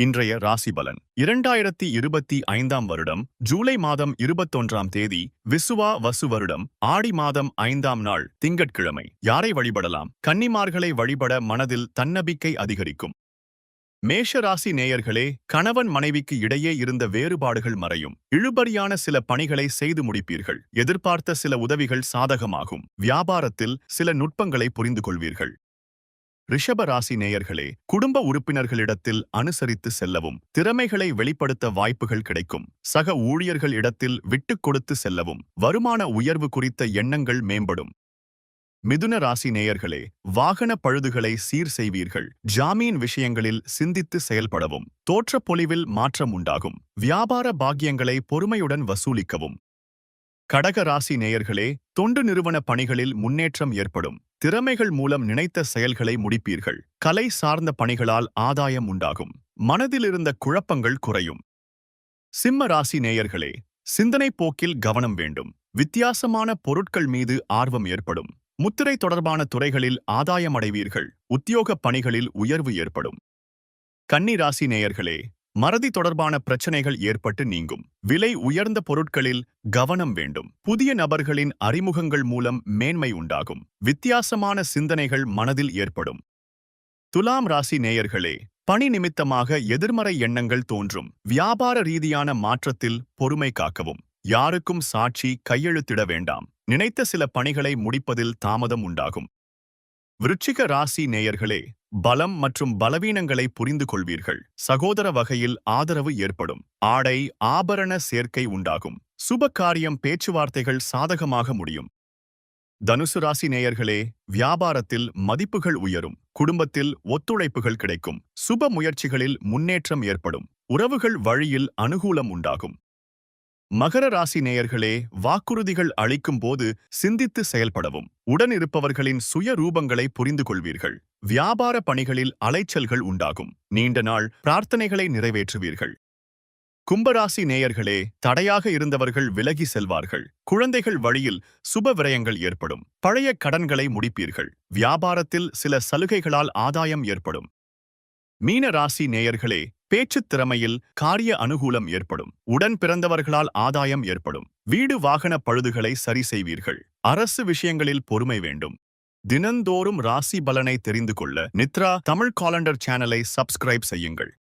இன்றைய ராசி பலன் இரண்டாயிரத்தி இருபத்தி ஐந்தாம் வருடம் ஜூலை மாதம் இருபத்தொன்றாம் தேதி விசுவா வசு வருடம் ஆடி மாதம் ஐந்தாம் நாள் திங்கட்கிழமை. யாரை வழிபடலாம்? கன்னிமார்களை வழிபட மனதில் தன்னம்பிக்கை அதிகரிக்கும். மேஷ ராசி நேயர்களே கணவன் மனைவிக்கு இடையே இருந்த வேறுபாடுகள் மறையும். இழுபறியான சில பணிகளை செய்து முடிப்பீர்கள். எதிர்பார்த்த சில உதவிகள் சாதகமாகும். வியாபாரத்தில் சில நுட்பங்களை புரிந்து கொள்வீர்கள் ரிஷப ராசி நேயர்களே குடும்ப உறுப்பினர்களிடத்தில் அனுசரித்து செல்லவும் திறமைகளை வெளிப்படுத்த வாய்ப்புகள் கிடைக்கும். சக ஊழியர்கள் இடத்தில் விட்டுக் கொடுத்து செல்லவும் வருமான உயர்வு குறித்த எண்ணங்கள் மேம்படும். மிதுன ராசி நேயர்களே வாகன பழுதுகளை சீர் செய்வீர்கள். ஜாமீன் விஷயங்களில் சிந்தித்து செயல்படவும் தோற்றப்பொலிவில் மாற்றம் உண்டாகும். வியாபார பாக்கியங்களை பொறுமையுடன் வசூலிக்கவும். கடக ராசி நேயர்களே தொண்டு நிறுவன பணிகளில் முன்னேற்றம் ஏற்படும். திறமைகள் மூலம் நினைத்த செயல்களை முடிப்பீர்கள். கலை சார்ந்த பணிகளால் ஆதாயம் உண்டாகும். மனதில் இருந்த குழப்பங்கள் குறையும். சிம்ம ராசி நேயர்களே சிந்தனை போக்கில் கவனம் வேண்டும். வித்தியாசமான பொருட்கள் மீது ஆர்வம் ஏற்படும். முத்திரை தொடர்பான துறைகளில் ஆதாயம் அடைவீர்கள். உத்தியோகப் பணிகளில் உயர்வு ஏற்படும். கன்னி ராசி நேயர்களே மறதி தொடர்பான பிரச்சனைகள் ஏற்பட்டு நீங்கும். விலை உயர்ந்த பொருட்களில் கவனம் வேண்டும். புதிய நபர்களின் அறிமுகங்கள் மூலம் மேன்மை உண்டாகும். வித்தியாசமான சிந்தனைகள் மனதில் ஏற்படும். துலாம் ராசி நேயர்களே பணி நிமித்தமாக எதிர்மறை எண்ணங்கள் தோன்றும். வியாபார ரீதியான மாற்றத்தில் பொறுமை காக்கவும். யாருக்கும் சாட்சி கையெழுத்திட வேண்டாம். நினைத்த சில பணிகளை முடிப்பதில் தாமதம் உண்டாகும். விருச்சிக ராசி நேயர்களே பலம் மற்றும் பலவீனங்களை புரிந்து கொள்வீர்கள். சகோதர வகையில் ஆதரவு ஏற்படும். ஆடை ஆபரண சேர்க்கை உண்டாகும். சுப காரியம் பேச்சுவார்த்தைகள் சாதகமாக முடியும். தனுசு ராசி நேயர்களே வியாபாரத்தில் மதிப்புகள் உயரும். குடும்பத்தில் ஒத்துழைப்புகள் கிடைக்கும். சுப முயற்சிகளில் முன்னேற்றம் ஏற்படும். உறவுகள் வழியில் அனுகூலம் உண்டாகும். மகர ராசி நேயர்களே வாக்குறுதிகள் அளிக்கும் போது சிந்தித்து செயல்படவும். உடனிருப்பவர்களின் சுய ரூபங்களை புரிந்து கொள்வீர்கள். வியாபார பணிகளில் அலைச்சல்கள் உண்டாகும். நீண்ட நாள் பிரார்த்தனைகளை நிறைவேற்றுவீர்கள். கும்பராசி நேயர்களே தடையாக இருந்தவர்கள் விலகி செல்வார்கள். குழந்தைகள் வழியில் சுப விரயங்கள் ஏற்படும். பழைய கடன்களை முடிப்பீர்கள். வியாபாரத்தில் சில சலுகைகளால் ஆதாயம் ஏற்படும். மீன ராசி நேயர்களே பேச்சுத் திறமையில் காரிய அனுகூலம் ஏற்படும். உடன் பிறந்தவர்களால் ஆதாயம் ஏற்படும். வீடு வாகன பழுதுகளை சரி செய்வீர்கள். அரசு விஷயங்களில் பொறுமை வேண்டும். தினந்தோறும் ராசி பலனை தெரிந்து கொள்ள நித்ரா தமிழ் காலண்டர் சேனலை சப்ஸ்கிரைப் செய்யுங்கள்.